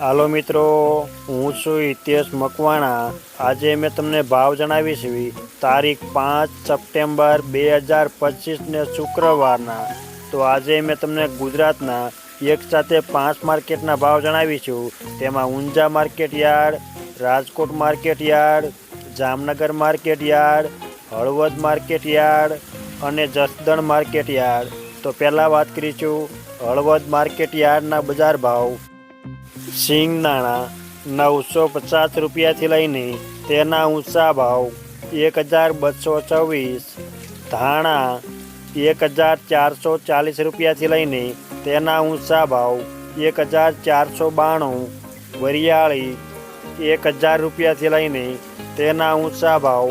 હાલો મિત્રો, હું છું હિતેશ મકવાણા. આજે મેં તમને ભાવ જણાવીશ તારીખ પાંચ સપ્ટેમ્બર બે હજાર પચીસને શુક્રવારના. તો આજે મેં તમને ગુજરાતના એક સાથે પાંચ માર્કેટના ભાવ જણાવીશું. તેમાં Unjha market yard, Rajkot market yard, Jamnagar market yard, Halvad market yard અને જસદણ માર્કેટ યાર્ડ. તો પહેલાં વાત કરીશું હળવદ માર્કેટ યાર્ડના બજાર ભાવ. સિંગદાણા નવસો પચાસ રૂપિયાથી લઈને તેના ઊંચા ભાવ એક હજાર બસો ચોવીસ, ધાણા એક હજાર ચારસો ચાલીસ રૂપિયાથી લઈને તેના ઊંચા ભાવ એક હજાર ચારસો બાણું, વરિયાળી એક હજાર રૂપિયાથી લઈને તેના ઊંચા ભાવ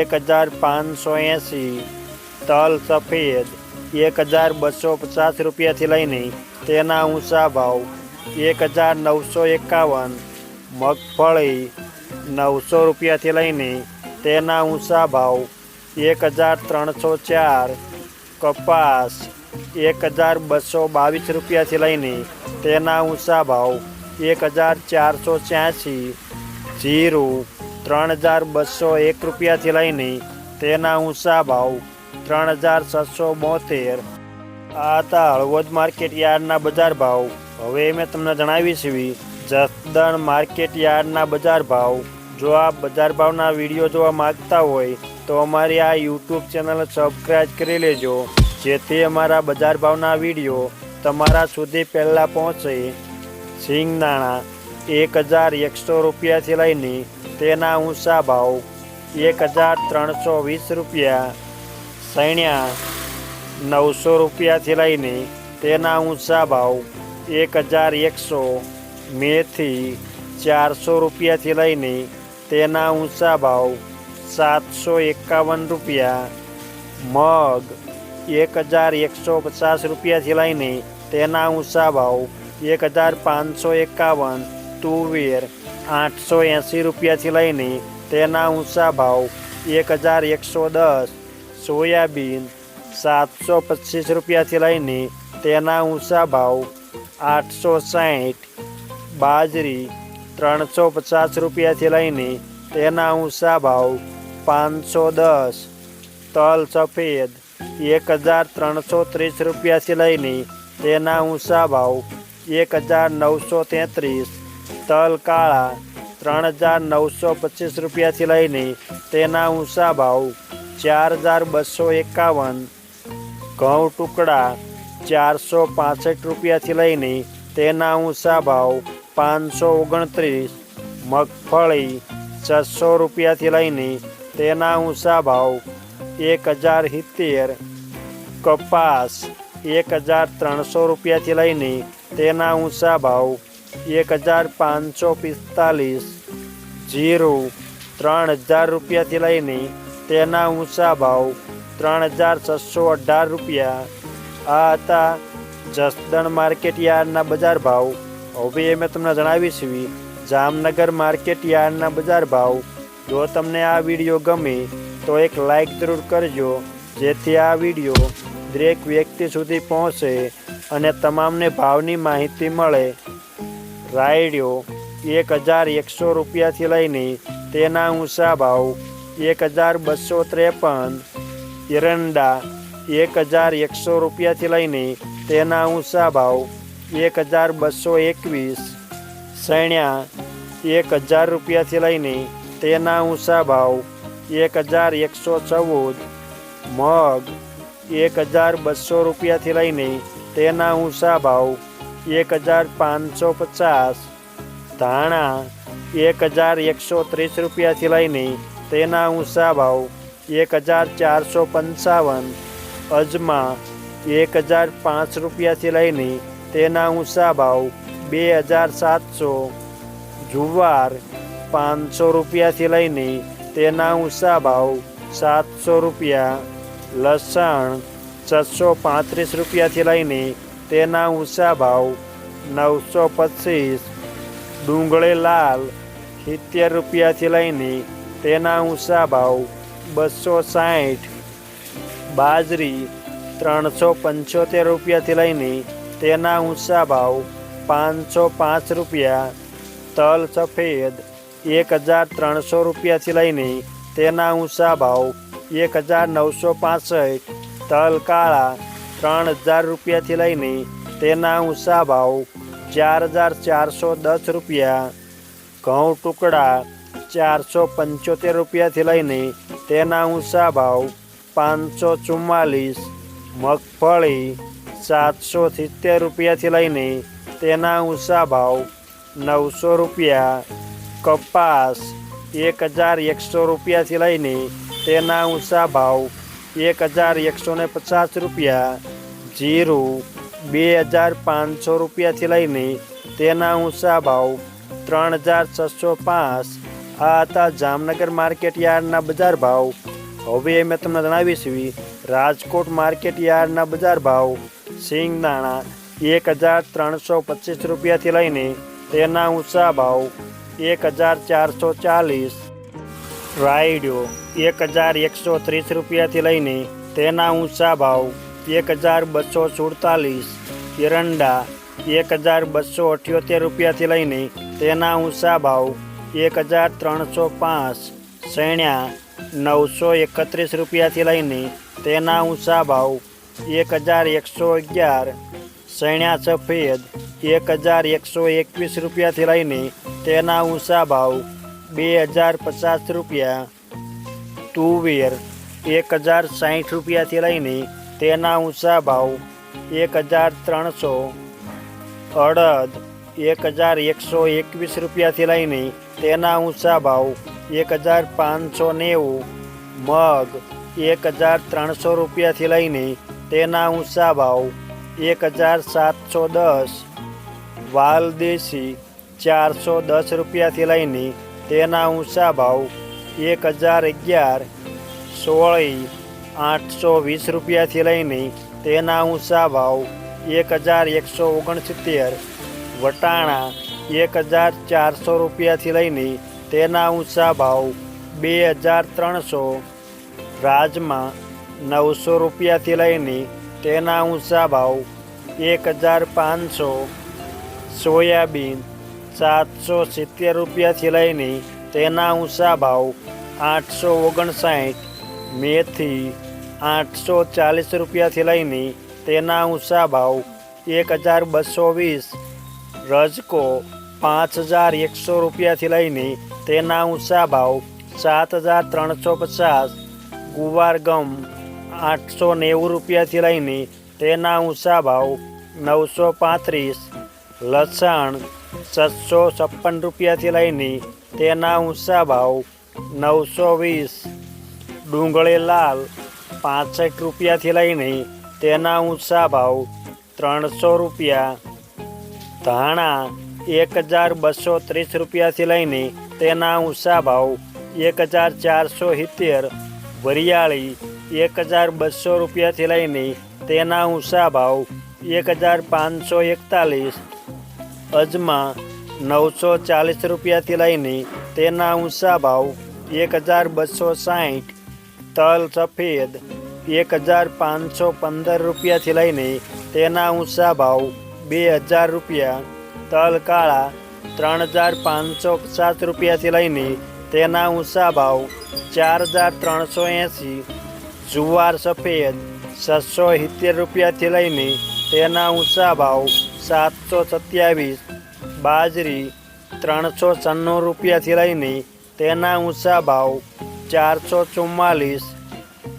એક હજાર પાંચસો એંસી, તલ સફેદ એક હજાર બસો પચાસ રૂપિયાથી લઈને તેના ઊંચા ભાવ એક હજાર નવસો એકાવન, મગફળી નવસો રૂપિયાથી લઈને તેના ઊંચા ભાવ એક હજાર ત્રણસો ચાર, કપાસ એક હજાર બસો બાવીસ રૂપિયાથી લઈને તેના ઊંચા ભાવ એક હજાર ચારસો છ્યાસી, જીરું ત્રણ હજાર બસો એક રૂપિયાથી લઈને તેના ઊંચા ભાવ ત્રણ હજાર છસો બોતેર. આ હતા હળવદ માર્કેટ યાર્ડના બજાર ભાવ. હવે મેં તમને જણાવીશ એવી જસદણ માર્કેટ યાર્ડના બજાર ભાવ. જો આ બજાર ભાવના વીડિયો જોવા માંગતા હોય, તો અમારી આ યુટ્યુબ ચેનલ સબસ્ક્રાઈબ કરી લેજો, જેથી અમારા બજાર ભાવના વીડિયો તમારા સુધી પહેલાં પહોંચે. સિંગદાણા એક હજાર એકસો રૂપિયાથી લઈને તેના ઊંચા ભાવ એક હજાર ત્રણસો વીસ રૂપિયા. સૈણ્યા, નવસો રૂપિયાથી લઈને તેના ઊંચા ભાવ એક હજાર એકસો મેથી ચારસો રૂપિયાથી લઈને તેના ઊંચા ભાવ સાતસો એકાવન રૂપિયા, મગ એક હજાર એકસો પચાસ રૂપિયાથી લઈને તેના ઊંચા ભાવ એક હજાર પાંચસો એકાવન, તુવેર આઠસો એંસી રૂપિયાથી લઈને તેના ઊંચા ભાવ એક હજાર એકસો દસ, સોયાબીન સાતસો પચીસ રૂપિયાથી લઈને તેના ઊંચા ભાવ આઠસો સાઠ બાજરી ત્રણસો પચાસ રૂપિયાથી લઈને તેના ઊંચા ભાવ પાંચસો દસ, તલ સફેદ એક હજાર ત્રણસો ત્રીસ રૂપિયાથી લઈને તેના ઊંચા ભાવ એક હજાર નવસો તેત્રીસ, તલ કાળા ત્રણ હજાર નવસો પચીસ રૂપિયાથી લઈને તેના ઊંચા ભાવ ચાર હજાર બસો એકાવન, ઘઉં ટુકડા ચારસો પાસઠ રૂપિયાથી લઈને તેના ઊંચા ભાવ પાંચસો ઓગણત્રીસ, મગફળી છસો રૂપિયાથી લઈને તેના ઊંચા ભાવ એક હજાર સિત્તેર, કપાસ એક હજાર ત્રણસો રૂપિયાથી લઈને તેના ઊંચા ભાવ એક હજાર પાંચસો પિસ્તાલીસ, જીરું ત્રણ હજાર રૂપિયાથી લઈને તેના ઊંચા ભાવ ત્રણ હજાર છસો અઢાર રૂપિયા આ હતા જસદણ માર્કેટ યાર્ડના બજાર ભાવ. હવે મેં તમને જણાવી છે, જામનગર માર્કેટ યાર્ડના બજાર ભાવ. જો તમને આ વીડિયો ગમે, તો એક લાઈક જરૂર કરજો, જેથી આ વીડિયો દરેક વ્યક્તિ સુધી પહોંચે અને તમામને ભાવની માહિતી મળે. રાયડ્યો એક હજાર એકસો રૂપિયાથી લઈને તેના ઊંચા ભાવ એક હજાર બસો ત્રેપન. એરંડા એક હજાર એકસો રૂપિયાથી લઈને તેના ઊંચા ભાવ એક હજાર બસો એકવીસ સૈણ્યા એક હજાર રૂપિયાથી લઈને તેના ઊંચા ભાવ એક હજાર એકસો ચૌદ, મગ એક હજાર બસો રૂપિયાથી લઈને તેના ઊંચા ભાવ એક હજાર પાંચસો પચાસ, ધાણા એક હજાર એકસો ત્રીસ રૂપિયાથી લઈને તેના ઊંચા ભાવ એક હજાર ચારસો પંચાવન અજમા એક હજાર પાંચ રૂપિયાથી લઈને તેના ઊંચા ભાવ બે હજાર સાતસો, જુવાર પાંચસો રૂપિયાથી લઈને તેના ઊંચા ભાવ સાતસો રૂપિયા, લસણ છસો પાંત્રીસ રૂપિયાથી લઈને તેના ઊંચા ભાવ નવસો પચીસ, ડુંગળી લાલ સિત્તેર રૂપિયાથી લઈને તેના ઊંચા ભાવ બસો સાઠ બાજરી ત્રણસો પંચોતેર રૂપિયાથી લઈને તેના ઊંચા ભાવ પાંચસો પાંચ રૂપિયા, તલ સફેદ એક હજાર ત્રણસો રૂપિયાથી લઈને તેના ઊંચા ભાવ એક હજાર નવસો પાસઠ, તલ કાળા ત્રણ હજાર રૂપિયાથી લઈને તેના ઊંચા ભાવ ચાર હજાર ચારસો દસ રૂપિયા, ઘઉં ટુકડા ચારસો પંચોતેર રૂપિયાથી લઈને તેના ઊંચા ભાવ પાંચસો ચુમ્માલીસ, મગફળી સાતસો સિત્તેર રૂપિયાથી લઈને તેના ઊંચા ભાવ નવસો રૂપિયા, કપાસ એક હજાર એકસો રૂપિયાથી લઈને તેના ઊંચા ભાવ એક હજાર એકસો ને પચાસ રૂપિયા, જીરું બે હજાર પાંચસો રૂપિયાથી લઈને તેના ઊંચા ભાવ ત્રણ હજાર છસો પાંચ. આ હતા જામનગર માર્કેટ યાર્ડના બજાર ભાવ. હવે મેં તમને જણાવીશું રાજકોટ માર્કેટ યાર્ડના બજાર ભાવ. સિંગદાણા એક હજાર ત્રણસો પચીસ રૂપિયાથી લઈને તેના ઊંચા ભાવ એક હજાર ચારસો ચાલીસ. રાયડો એક હજાર એકસો ત્રીસ રૂપિયાથી લઈને તેના ઊંચા ભાવ એક હજાર બસો સુડતાલીસ. એરંડા એક હજાર બસો અઠ્યોતેર રૂપિયાથી લઈને તેના ઊંચા ભાવ એક હજાર ત્રણસો પાંચ. સૈણ્યા નવસો એકત્રીસ રૂપિયાથી લઈને તેના ઊંચા ભાવ એક હજાર એકસો અગિયાર, સૈણ્યા સફેદ એક હજાર એકસો એકવીસ રૂપિયાથી લઈને તેના ઊંચા ભાવ બે હજાર પચાસ રૂપિયા, તુવેર એક હજાર સાઠ રૂપિયાથી લઈને તેના ઊંચા ભાવ એક હજાર ત્રણસો, અડદ એક હજાર એકસો એકવીસ રૂપિયાથી લઈને તેના ઊંચા ભાવ એક હજાર પાંચસો નેવું, મગ એક હજાર ત્રણસો રૂપિયાથી લઈને તેના ઊંચા ભાવ એક હજાર સાતસો દસ વાલદેશી ચારસો દસ રૂપિયાથી લઈને તેના ઊંચા ભાવ એક હજાર અગિયાર, સોળી, આઠસો વીસ રૂપિયાથી લઈને તેના ઊંચા ભાવ એક હજાર એકસો ઓગણસિત્તેર, વટાણા એક હજાર ચારસો રૂપિયાથી લઈને તેના ઊંચા ભાવ બે હજાર ત્રણસો, રાજમાં નવસો રૂપિયાથી લઈને તેના ઊંચા ભાવ એક હજાર પાંચસો, સોયાબીન સાતસો સિત્તેર રૂપિયાથી લઈને તેના ઊંચા ભાવ આઠસો ઓગણસાઠ, મેથી આઠસો ચાલીસ રૂપિયાથી લઈને તેના ઊંચા ભાવ એક હજાર બસો વીસ, રજકો પાંચ હજાર એકસો રૂપિયાથી લઈને તેના ઊંચા ભાવ સાત હજાર ત્રણસો પચાસ ગુવાર ગમ આઠસો નેવું રૂપિયાથી લઈને તેના ઊંચા ભાવ નવસો પાંત્રીસ લસણ છસો છપ્પન રૂપિયાથી લઈને તેના ઊંચા ભાવ નવસો વીસ ડુંગળી લાલ પાસઠ રૂપિયાથી લઈને તેના ઊંચા ભાવ ત્રણસો રૂપિયા ધાણા એક હજાર બસો ત્રીસ રૂપિયાથી લઈને તેના ઊંચા ભાવ એક હજાર ચારસો સિત્તેર, વરિયાળી એક હજાર બસો રૂપિયાથી લઈને તેના ઊંચા ભાવ એક હજાર પાંચસો એકતાલીસ, અજમા નવસો ચાલીસ રૂપિયાથી લઈને તેના ઊંચા ભાવ એક હજાર બસો સાઠ તલ સફેદ એક હજાર પાંચસો પંદર રૂપિયાથી લઈને તેના ઊંચા ભાવ બે હજાર રૂપિયા, તલ કાળા ત્રણ હજાર પાંચસો પચાસ રૂપિયાથી લઈને તેના ઊંચા ભાવ ચાર હજાર ત્રણસો એંસી. જુવાર સફેદ છસો સિત્તેર રૂપિયાથી લઈને તેના ઊંચા ભાવ સાતસો સત્યાવીસ. બાજરી ત્રણસો છન્નું રૂપિયાથી લઈને તેના ઊંચા ભાવ ચારસો ચુમ્માલીસ.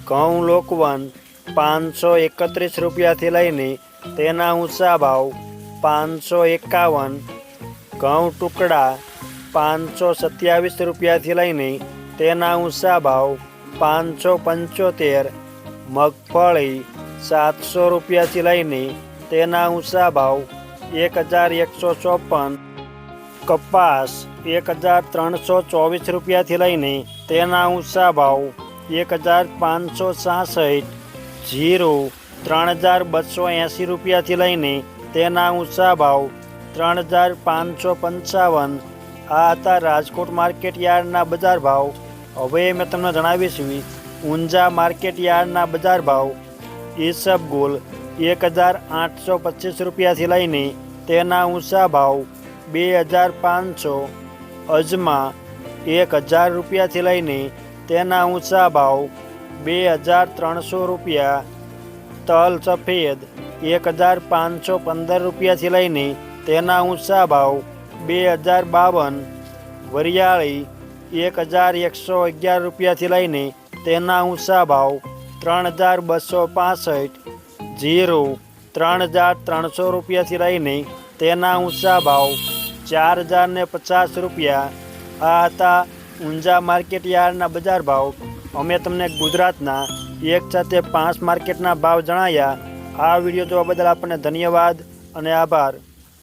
ઘઉં લોકવન પાંચસો એકત્રીસ રૂપિયાથી લઈને તેના ઊંચા ભાવ પાંચસો એકાવન. ઘઉં ટુકડા પાંચસો સત્યાવીસ રૂપિયાથી લઈને તેના ઊંચા ભાવ પાંચસો પંચોતેર, મગફળી સાતસો રૂપિયાથી લઈને તેના ઊંચા ભાવ એક હજાર એકસો ચોપન, કપાસ એક હજાર ત્રણસો ચોવીસ રૂપિયાથી લઈને તેના ઊંચા ભાવ એક હજાર પાંચસો સાસઠ, જીરું ત્રણ હજાર બસો એંસી રૂપિયાથી લઈને તેના ઊંચા ભાવ ત્રણ હજાર પાંચસો પંચાવન. આ હતા રાજકોટ માર્કેટ યાર્ડના બજાર ભાવ. હવે મેં તમને જણાવીશું ઊંઝા માર્કેટ યાર્ડના બજાર ભાવ. ઈસબગુલ એક હજાર આઠસો પચીસ રૂપિયાથી લઈને તેના ઊંચા ભાવ બે હજાર પાંચસો. અજમા એક હજાર રૂપિયાથી લઈને તેના ઊંચા ભાવ બે હજાર ત્રણસો રૂપિયા. તલ સફેદ એક હજાર પાંચસો પંદર રૂપિયાથી લઈને તેના ઊંચા ભાવ બે હજાર બાવન, વરિયાળી એક હજાર એકસો અગિયાર રૂપિયાથી લઈને તેના ઊંચા ભાવ ત્રણ હજાર બસો પાસઠ, જીરું ત્રણ હજાર ત્રણસો રૂપિયાથી લઈને તેના ઊંચા ભાવ ચાર હજાર ને પચાસ રૂપિયા. આ હતા ઊંઝા માર્કેટ યાર્ડના બજાર ભાવ. અમે તમને ગુજરાતના એક સાથે પાંચ માર્કેટના ભાવ જણાયા. આ વીડિયો જોવા બદલ આપણને ધન્યવાદ અને આભાર.